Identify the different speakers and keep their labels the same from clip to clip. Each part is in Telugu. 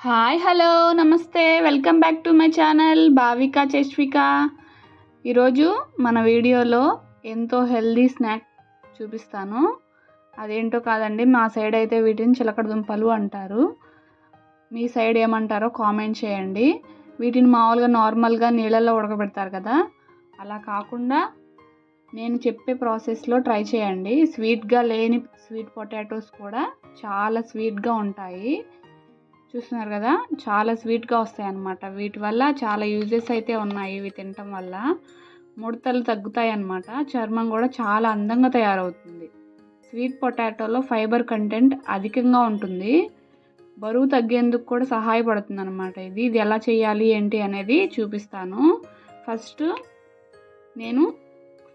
Speaker 1: హాయ్ హలో నమస్తే. Welcome back to my channel Bhavika Cheshvika. ఈరోజు మన వీడియోలో ఎంతో హెల్దీ స్నాక్ చూపిస్తాను. అదేంటో కాదండి మా సైడ్ అయితే వీటిని చిలకడ దుంపలు అంటారు. మీ సైడ్ ఏమంటారో కామెంట్ చేయండి. వీటిని మామూలుగా నార్మల్గా నీళ్ళల్లో ఉడకబెడతారు కదా. అలా కాకుండా నేను చెప్పే ప్రాసెస్లో ట్రై చేయండి. స్వీట్గా లేని స్వీట్ పొటాటోస్ కూడా చాలా స్వీట్గా ఉంటాయి. చూస్తున్నారు కదా? చాలా స్వీట్గా వస్తాయి అన్నమాట వీటి వల్ల చాలా యూజెస్ అయితే ఉన్నాయి ఇవి తినటం వల్ల. ముడతలు తగ్గుతాయి అన్నమాట చర్మం కూడా చాలా అందంగా తయారవుతుంది. స్వీట్ పొటాటోలో ఫైబర్ కంటెంట్ అధికంగా ఉంటుంది. బరువు తగ్గేందుకు కూడా సహాయపడుతుంది అనమాట ఇది. ఇది ఎలా చేయాలి ఏంటి అనేది చూపిస్తాను. ఫస్ట్ నేను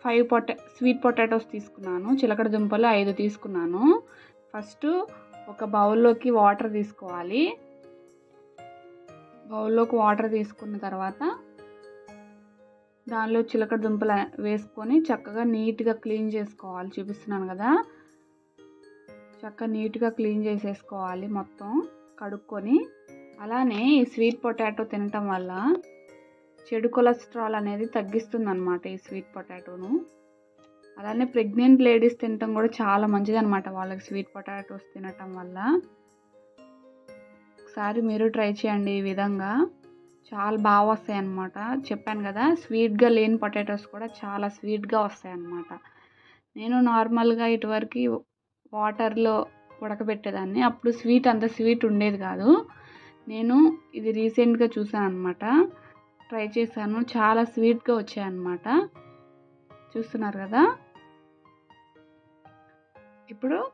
Speaker 1: ఫైవ్ పొటా స్వీట్ పొటాటోస్ తీసుకున్నాను. చిలకడ దుంపలు ఐదు తీసుకున్నాను. ఫస్ట్ ఒక బౌల్లోకి వాటర్ తీసుకోవాలి. బౌల్లోకి వాటర్ తీసుకున్న తర్వాత దానిలో చిలకడ దుంపలు వేసుకొని చక్కగా నీట్గా క్లీన్ చేసుకోవాలి. చూపిస్తున్నాను కదా. చక్కగా నీట్గా క్లీన్ చేసేసుకోవాలి మొత్తం కడుక్కొని. అలానే ఈ స్వీట్ పొటాటో తినటం వల్ల చెడు కొలెస్ట్రాల్ అనేది తగ్గిస్తుంది అనమాట ఈ స్వీట్ పొటాటోను. అలానే ప్రెగ్నెంట్ లేడీస్ తినటం కూడా చాలా మంచిది అనమాట వాళ్ళకి స్వీట్ పొటాటోస్ తినటం వల్ల. ఒకసారి మీరు ట్రై చేయండి ఈ విధంగా. చాలా బాగా వస్తాయి అన్నమాట చెప్పాను కదా స్వీట్గా లేని పొటాటోస్ కూడా చాలా స్వీట్గా వస్తాయి అన్నమాట నేను నార్మల్గా ఇటువరకు వాటర్లో ఉడకబెట్టేదాన్ని. అప్పుడు స్వీట్ అంత స్వీట్ ఉండేది కాదు. నేను ఇది రీసెంట్గా చూసాను అనమాట ట్రై చేశాను. చాలా స్వీట్గా వచ్చాయన్నమాట. చూస్తున్నారు కదా? ఇప్పుడు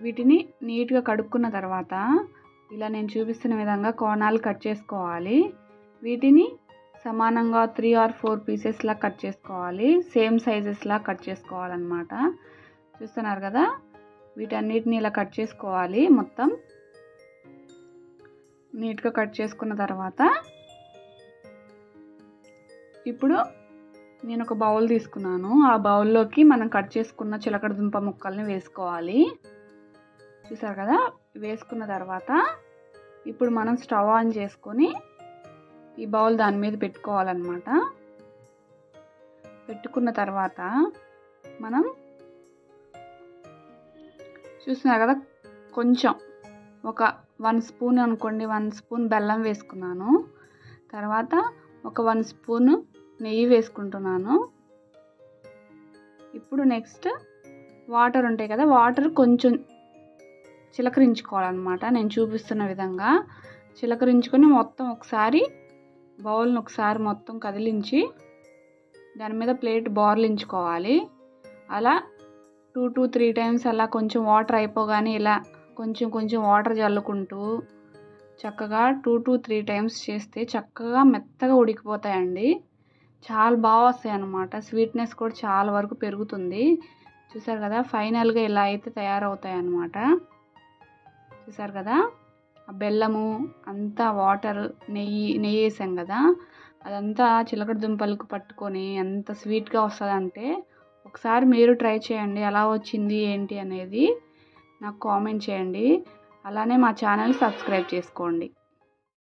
Speaker 1: వీటిని నీట్గా కడుక్కున్న తర్వాత ఇలా నేను చూపిస్తున్న విధంగా కోణాలు కట్ చేసుకోవాలి. వీటిని సమానంగా త్రీ ఆర్ ఫోర్ పీసెస్లా కట్ చేసుకోవాలి. సేమ్ సైజెస్లా కట్ చేసుకోవాలన్నమాట. చూస్తున్నారు కదా? వీటన్నిటిని ఇలా కట్ చేసుకోవాలి మొత్తం. నీట్గా కట్ చేసుకున్న తర్వాత ఇప్పుడు నేను ఒక బౌల్ తీసుకున్నాను. ఆ బౌల్లోకి మనం కట్ చేసుకున్న చిలకడ దుంప ముక్కల్ని వేసుకోవాలి. చూసారు కదా? వేసుకున్న తర్వాత ఇప్పుడు మనం స్టవ్ ఆన్ చేసుకొని ఈ బౌల్ దాని మీద పెట్టుకోవాలన్నమాట. పెట్టుకున్న తర్వాత మనం చూస్తున్నారు కదా? కొంచెం ఒక వన్ స్పూన్ అనుకోండి వన్ స్పూన్ బెల్లం వేసుకున్నాను. తర్వాత ఒక వన్ స్పూన్ నెయ్యి వేసుకుంటున్నాను. ఇప్పుడు నెక్స్ట్ వాటర్ ఉంటాయి కదా వాటర్ కొంచెం చిలకరించుకోవాలన్నమాట. నేను చూపిస్తున్న విధంగా చిలకరించుకొని మొత్తం ఒకసారి బౌల్ని ఒకసారి మొత్తం కదిలించి దాని మీద ప్లేట్ బోర్లించుకోవాలి. అలా టూ టూ త్రీ టైమ్స్ అలా కొంచెం వాటర్ అయిపోగానే ఇలా కొంచెం కొంచెం వాటర్ చల్లుకుంటూ చక్కగా టూ టూ త్రీ టైమ్స్ చేస్తే చక్కగా మెత్తగా ఉడికిపోతాయండి. చాలా బాగా వస్తాయి అన్నమాట. స్వీట్నెస్ కూడా చాలా వరకు పెరుగుతుంది. చూసారు కదా ఫైనల్గా ఇలా అయితే తయారవుతాయి అన్నమాట. చూసారు కదా ఆ బెల్లము అంతా వాటర్ నెయ్యి నెయ్యి వేసాం కదా అదంతా చిలకడ దుంపలకు పట్టుకొని ఎంత స్వీట్గా వస్తుందంటే ఒకసారి మీరు ట్రై చేయండి ఎలా వచ్చింది ఏంటి అనేది నాకు కామెంట్ చేయండి. అలానే మా ఛానల్ సబ్స్క్రైబ్ చేసుకోండి.